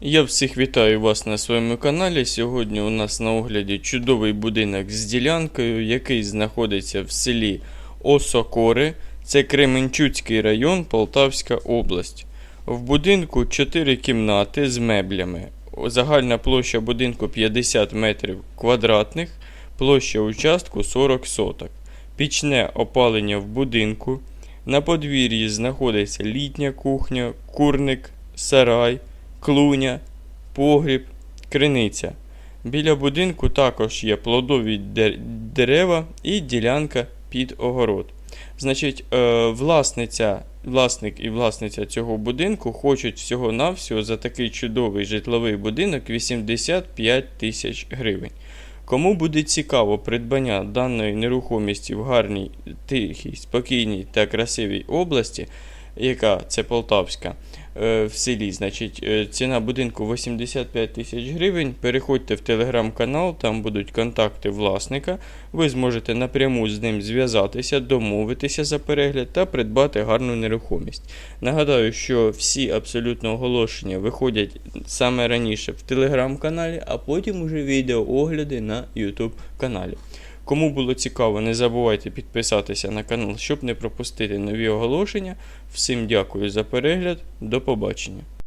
Я всіх вітаю вас на своєму каналі. Сьогодні у нас на огляді чудовий будинок з ділянкою, який знаходиться в селі Осокори. Це Кременчуцький район, Полтавська область. В будинку 4 кімнати з меблями. Загальна площа будинку 50 метрів квадратних, площа участку 40 соток. Пічне опалення в будинку. На подвір'ї знаходиться літня кухня, курник, сарай, клуня, погріб, криниця. Біля будинку також є плодові дерева і ділянка під огород. Значить, е, власниця, власник і власниця цього будинку хочуть всього-навсього за такий чудовий житловий будинок 85 тисяч гривень. Кому буде цікаво придбання даної нерухомості в гарній, тихій, спокійній та красивій області, яка це Полтавська, е, в селі, значить, е, ціна будинку 85 тисяч гривень. Переходьте в телеграм-канал, там будуть контакти власника. Ви зможете напряму з ним зв'язатися, домовитися за перегляд та придбати гарну нерухомість. Нагадаю, що всі абсолютно оголошення виходять саме раніше в телеграм-каналі, а потім уже відеоогляди на YouTube каналі. Кому було цікаво, не забувайте підписатися на канал, щоб не пропустити нові оголошення. Всім дякую за перегляд. До побачення.